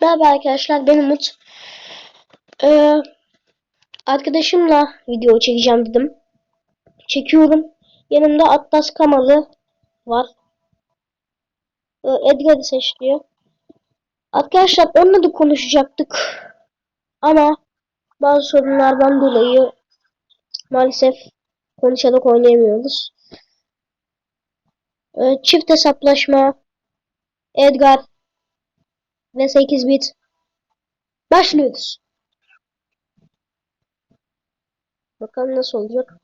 Merhaba arkadaşlar ben Umut. Ee, arkadaşımla video çekeceğim dedim. Çekiyorum. Yanımda Atlas Kamalı var. Ee, Edgar'ı seçiyor. Arkadaşlar onunla da konuşacaktık. Ama bazı sorunlardan dolayı maalesef konuşarak oynayamıyoruz. Ee, çift hesaplaşma Edgar ve 8 bit başlıyoruz. Bakalım nasıl olacak.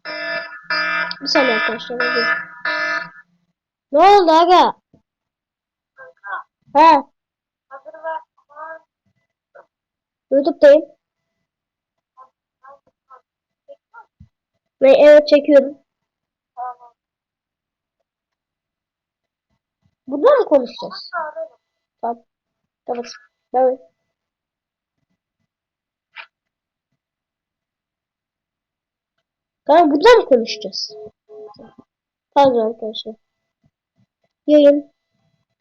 Bir saniye arkadaşlar. Hadi. Ne oldu aga? Ha, YouTube'dayım. Ve evet çekiyorum. Burada mı konuşacağız? Tamam. Tamam. Bay bay. Tamam mı konuşacağız? Pardon arkadaşlar. Yayın.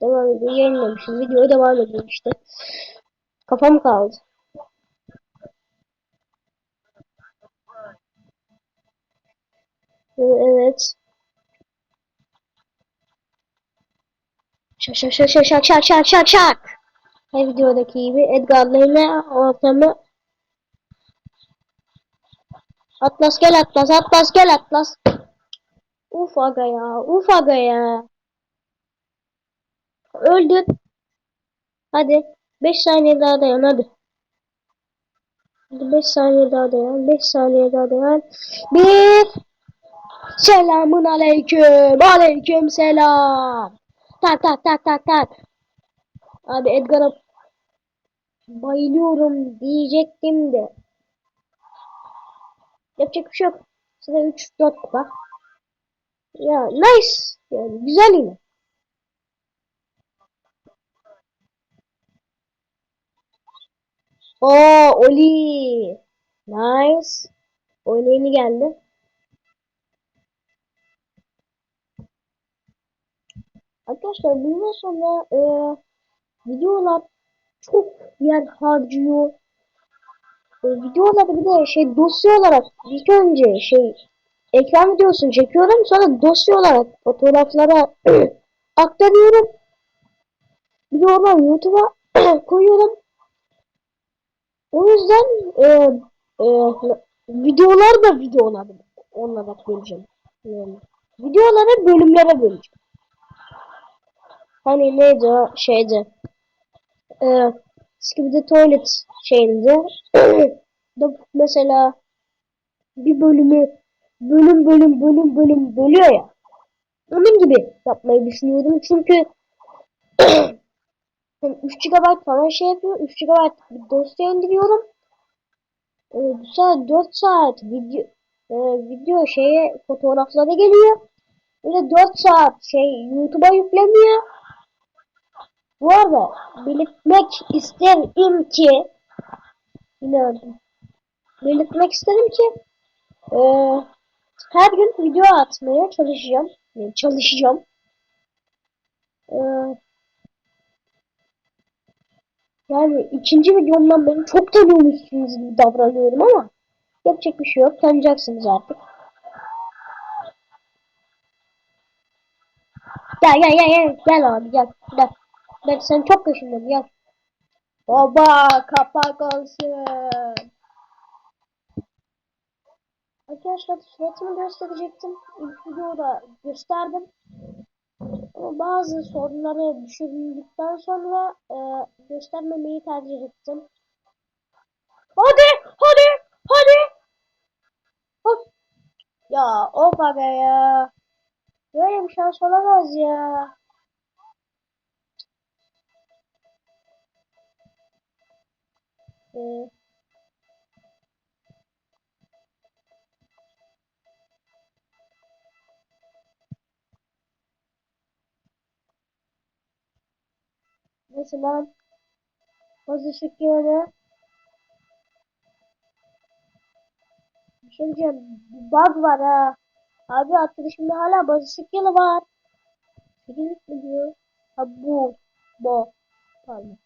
Devam ediyor. Yayınlamışım. Videoya devam ediyor işte. Kafam kaldı. Evet. Şak şak şak şak şak şak şak şak. Her videodaki gibi Edgar'la yine ortamı Atlas gel Atlas Atlas gel Atlas. Uf aga ya uf aga ya. Öldün. Hadi 5 saniye daha dayan hadi. Hadi 5 saniye daha dayan 5 saniye daha dayan. Bir Selamun aleyküm aleyküm selam. Tak tak tak tak tak. Abi Edgar'a bayılıyorum diyecektim de. Yapacak bir şey yok. Size 3 4 bak. Ya nice. Yani güzel yine. Oo Oli. Nice. Oyuna yeni geldi. Arkadaşlar bundan sonra e, videolar çok yer harcıyor. E, videoları bir de şey dosya olarak ilk önce şey ekran videosunu çekiyorum sonra dosya olarak fotoğraflara aktarıyorum. Bir de onu YouTube'a koyuyorum. O yüzden e, e, videolar da videolar olarak böleceğim. Yani, videoları bölümlere böleceğim. Hani neydi o şeydi. Ee, Skibidi Toilet şeyinde mesela bir bölümü bölüm bölüm bölüm bölüm bölüyor ya. Onun gibi yapmayı düşünüyordum çünkü 3 GB falan şey yapıyor. 3 GB bir dosya indiriyorum. Ee, saat 4 saat video e, video şeye fotoğraflara geliyor. Bir de 4 saat şey YouTube'a yükleniyor. Bu arada belirtmek isterim ki yine. Belirtmek isterim ki e, her gün video atmaya çalışacağım. Yani çalışacağım. E, yani ikinci videomdan beni çok tanıyormuşsunuz gibi davranıyorum ama yapacak bir şey yok. Tanıyacaksınız artık. Gel gel gel gel gel abi gel gel. Gel sen çok kaşındın gel. Baba kapak olsun. Arkadaşlar suratımı gösterecektim. İlk videoda gösterdim. Ama bazı sorunları düşündükten sonra e, göstermemeyi tercih ettim. Hadi hadi hadi. Hop. Ya of aga ya. Böyle bir şans olamaz ya. Ee, mesela bazı şekillerde bir şey. Bug var ha. Abi arkadaşımda hala bazı şekilde var. Sekizinlik mi diyor? Ha bu. Bu. Pardon.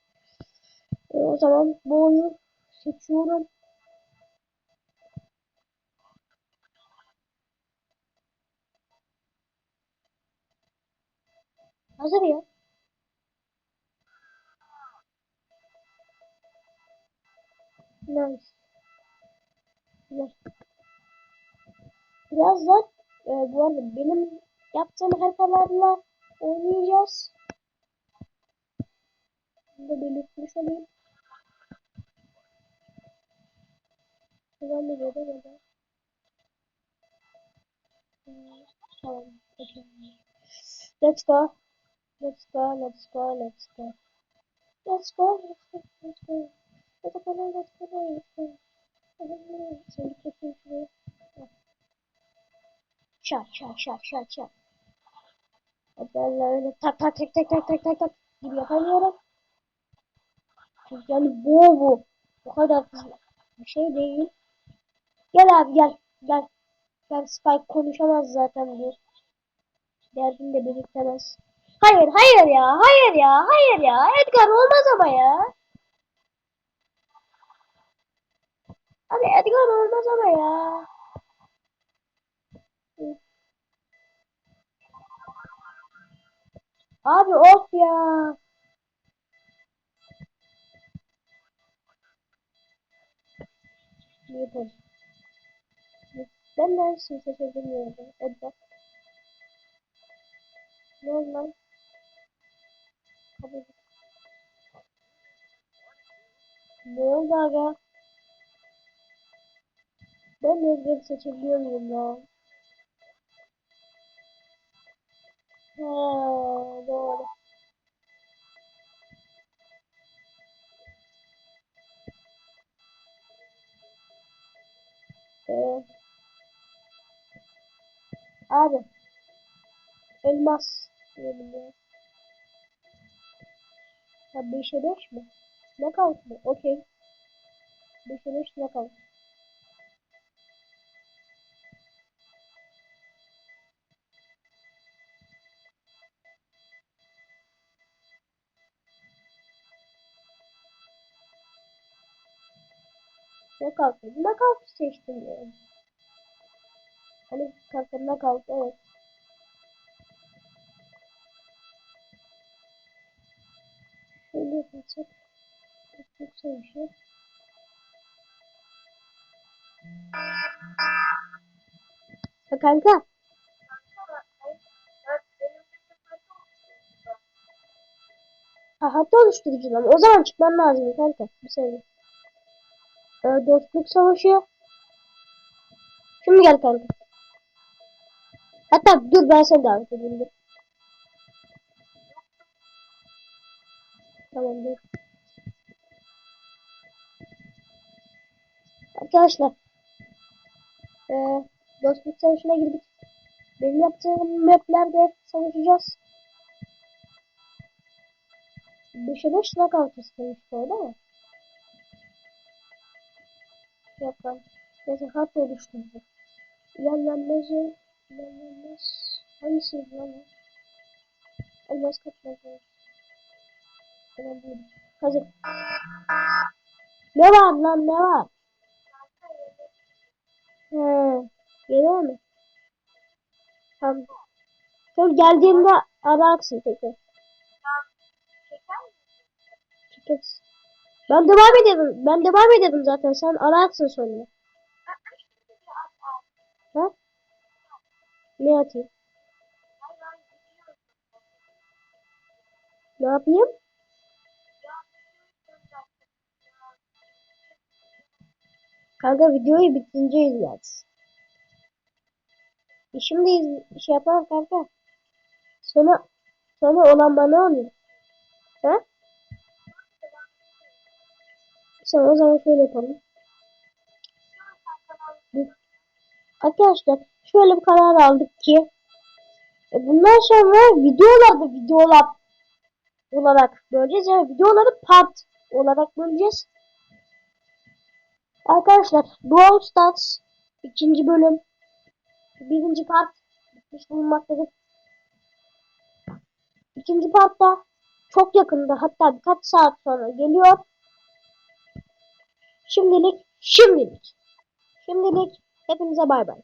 E, o zaman bu oyunu seçiyorum. Hazır ya. Nice. Güzel. Birazdan e, bu arada benim yaptığım haritalarla oynayacağız. Bunu da belirtmiş olayım. Güzel bir yere ya da. Hmm, Tamam. Okay. Let's go. Let's go. Let's go. Let's go. Let's go. Let's go. Let's go. Let's go. Let's go. Let's go. Şimdi kesin şuraya. Şak şak şak şak şak. Ben öyle tak tak tak tak tak tak tak tak gibi yapamıyorum. Çünkü yani bu bu. Bu kadar bir şey değil. Gel abi gel. Gel. Gel Spike konuşamaz zaten bu. Derdini de belirtemez. Hayır hayır ya. Hayır ya. Hayır ya. Edgar olmaz ama ya. Abi Edgar olmaz ama ya. Abi of ya. Ben de her şeyi seçebiliyorum. Evet bak. Ne oldu lan? Kabul Ne oldu aga? Ben de ezberi seçebiliyor muyum ya? He, doğru. Evet abi. Elmas. Diyelim ya. Ha 5'e 5 mi? Knockout mu? Okey. 5'e 5 knockout. Knockout dedim. Knockout seçtim yani. Hani kanka knockout evet. Şöyle yapacak. Çok sevişiyor. Ha kanka. Ha hatta oluşturucu lan. O zaman çıkman lazım kanka. Bir saniye. Ee, dostluk savaşı. Şimdi gel kanka. Hatta dur ben seni davet edeyim. Tamam. Arkadaşlar. Ee, dostluk savaşına girdik. Benim yaptığım maplerde savaşacağız. 5'e 5 knockout istemişti o değil mi? Yok lan. Neyse hat oluşturdu. İlerlenmezi. İlerlenmez. Hangisiydi lan o? Elmas katması. Tamam değil. Hazır. Ne var lan ne var? He. Geliyor mi? Tamam. Tamam geldiğinde ararsın tekrar. Çekeriz. Ben devam edelim. Ben devam edelim zaten. Sen ararsın sonra. Ne atayım? Ne yapayım? Kanka videoyu bitince izleriz. E şimdi iz- şey yapalım kanka. Sonra sonra olan bana oluyor. Ha? Sonra o zaman şöyle yapalım. Arkadaşlar şöyle bir karar aldık ki e, bundan sonra videolarda videolar olarak böleceğiz. Yani videoları part olarak böleceğiz. Arkadaşlar Brawl Stars ikinci bölüm birinci part bitmiş bulunmaktadır. İkinci part da çok yakında hatta birkaç saat sonra geliyor. Şimdilik, şimdilik. Şimdilik hepinize bay bay.